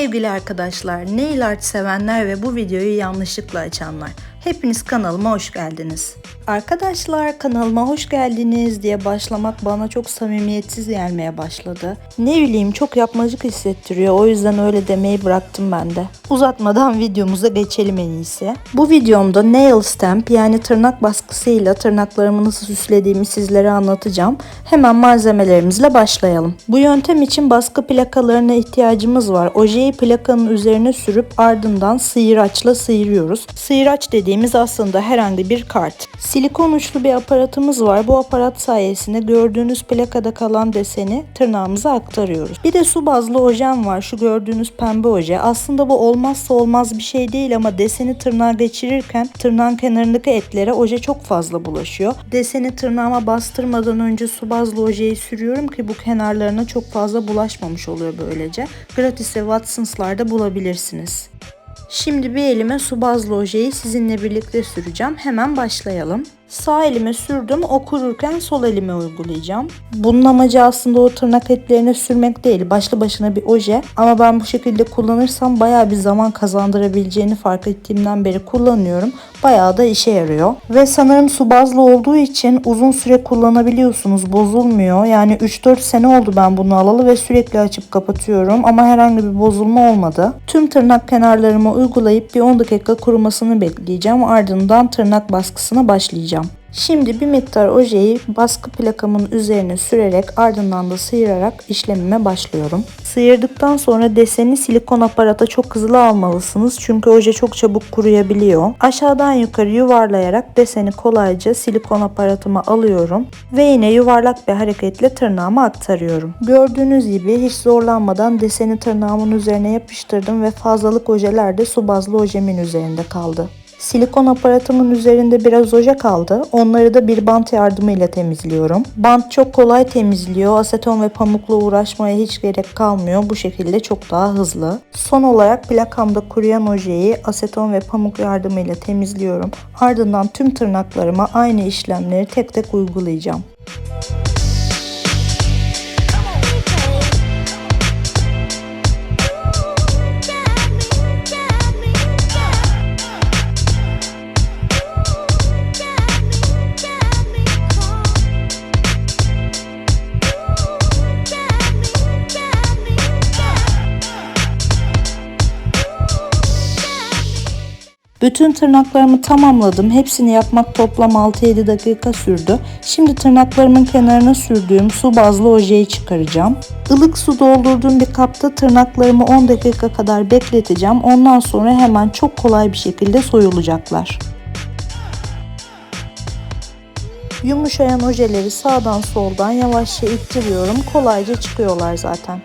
Sevgili arkadaşlar, nail art sevenler ve bu videoyu yanlışlıkla açanlar. Hepiniz kanalıma hoş geldiniz. Arkadaşlar kanalıma hoş geldiniz diye başlamak bana çok samimiyetsiz gelmeye başladı. Ne bileyim çok yapmacık hissettiriyor o yüzden öyle demeyi bıraktım ben de. Uzatmadan videomuza geçelim en iyisi. Bu videomda nail stamp yani tırnak baskısıyla tırnaklarımı nasıl süslediğimi sizlere anlatacağım. Hemen malzemelerimizle başlayalım. Bu yöntem için baskı plakalarına ihtiyacımız var. Ojeyi plakanın üzerine sürüp ardından sıyıraçla sıyırıyoruz. Sıyıraç dediğimiz aslında herhangi bir kart. Silikon uçlu bir aparatımız var. Bu aparat sayesinde gördüğünüz plakada kalan deseni tırnağımıza aktarıyoruz. Bir de su bazlı ojem var. Şu gördüğünüz pembe oje. Aslında bu olmazsa olmaz bir şey değil ama deseni tırnağa geçirirken tırnağın kenarındaki etlere oje çok fazla bulaşıyor. Deseni tırnağıma bastırmadan önce su bazlı ojeyi sürüyorum ki bu kenarlarına çok fazla bulaşmamış oluyor böylece. Gratis ve Watsons'larda bulabilirsiniz. Şimdi bir elime su bazlı ojeyi sizinle birlikte süreceğim. Hemen başlayalım. Sağ elime sürdüm. O kururken sol elime uygulayacağım. Bunun amacı aslında o tırnak etlerine sürmek değil. Başlı başına bir oje. Ama ben bu şekilde kullanırsam bayağı bir zaman kazandırabileceğini fark ettiğimden beri kullanıyorum. Bayağı da işe yarıyor. Ve sanırım su bazlı olduğu için uzun süre kullanabiliyorsunuz. Bozulmuyor. Yani 3-4 sene oldu ben bunu alalı ve sürekli açıp kapatıyorum. Ama herhangi bir bozulma olmadı. Tüm tırnak kenarlarıma uygulayıp bir 10 dakika kurumasını bekleyeceğim. Ardından tırnak baskısına başlayacağım. Şimdi bir miktar ojeyi baskı plakamın üzerine sürerek ardından da sıyırarak işlemime başlıyorum. Sıyırdıktan sonra deseni silikon aparata çok hızlı almalısınız çünkü oje çok çabuk kuruyabiliyor. Aşağıdan yukarı yuvarlayarak deseni kolayca silikon aparatıma alıyorum ve yine yuvarlak bir hareketle tırnağıma aktarıyorum. Gördüğünüz gibi hiç zorlanmadan deseni tırnağımın üzerine yapıştırdım ve fazlalık ojeler de su bazlı ojemin üzerinde kaldı. Silikon aparatımın üzerinde biraz oje kaldı. Onları da bir bant yardımıyla temizliyorum. Bant çok kolay temizliyor. Aseton ve pamukla uğraşmaya hiç gerek kalmıyor. Bu şekilde çok daha hızlı. Son olarak plakamda kuruyan ojeyi aseton ve pamuk yardımıyla temizliyorum. Ardından tüm tırnaklarıma aynı işlemleri tek tek uygulayacağım. Bütün tırnaklarımı tamamladım. Hepsini yapmak toplam 6-7 dakika sürdü. Şimdi tırnaklarımın kenarına sürdüğüm su bazlı ojeyi çıkaracağım. Ilık su doldurduğum bir kapta tırnaklarımı 10 dakika kadar bekleteceğim. Ondan sonra hemen çok kolay bir şekilde soyulacaklar. Yumuşayan ojeleri sağdan soldan yavaşça ittiriyorum. Kolayca çıkıyorlar zaten.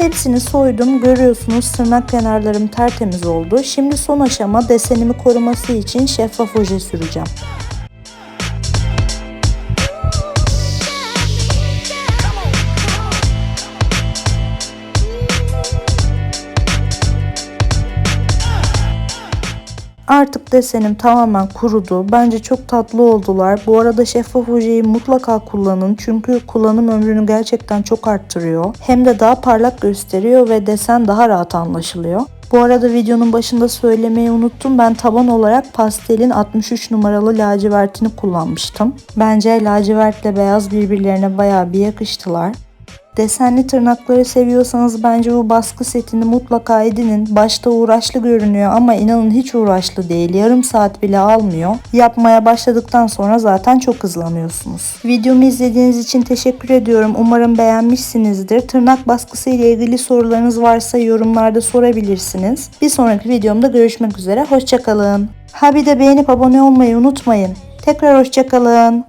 Hepsini soydum. Görüyorsunuz tırnak kenarlarım tertemiz oldu. Şimdi son aşama desenimi koruması için şeffaf oje süreceğim. Artık desenim tamamen kurudu. Bence çok tatlı oldular. Bu arada şeffaf ojeyi mutlaka kullanın. Çünkü kullanım ömrünü gerçekten çok arttırıyor. Hem de daha parlak gösteriyor ve desen daha rahat anlaşılıyor. Bu arada videonun başında söylemeyi unuttum. Ben taban olarak pastelin 63 numaralı lacivertini kullanmıştım. Bence lacivertle beyaz birbirlerine bayağı bir yakıştılar. Desenli tırnakları seviyorsanız bence bu baskı setini mutlaka edinin. Başta uğraşlı görünüyor ama inanın hiç uğraşlı değil. Yarım saat bile almıyor. Yapmaya başladıktan sonra zaten çok hızlanıyorsunuz. Videomu izlediğiniz için teşekkür ediyorum. Umarım beğenmişsinizdir. Tırnak baskısı ile ilgili sorularınız varsa yorumlarda sorabilirsiniz. Bir sonraki videomda görüşmek üzere. Hoşçakalın. Ha bir de beğenip abone olmayı unutmayın. Tekrar hoşçakalın.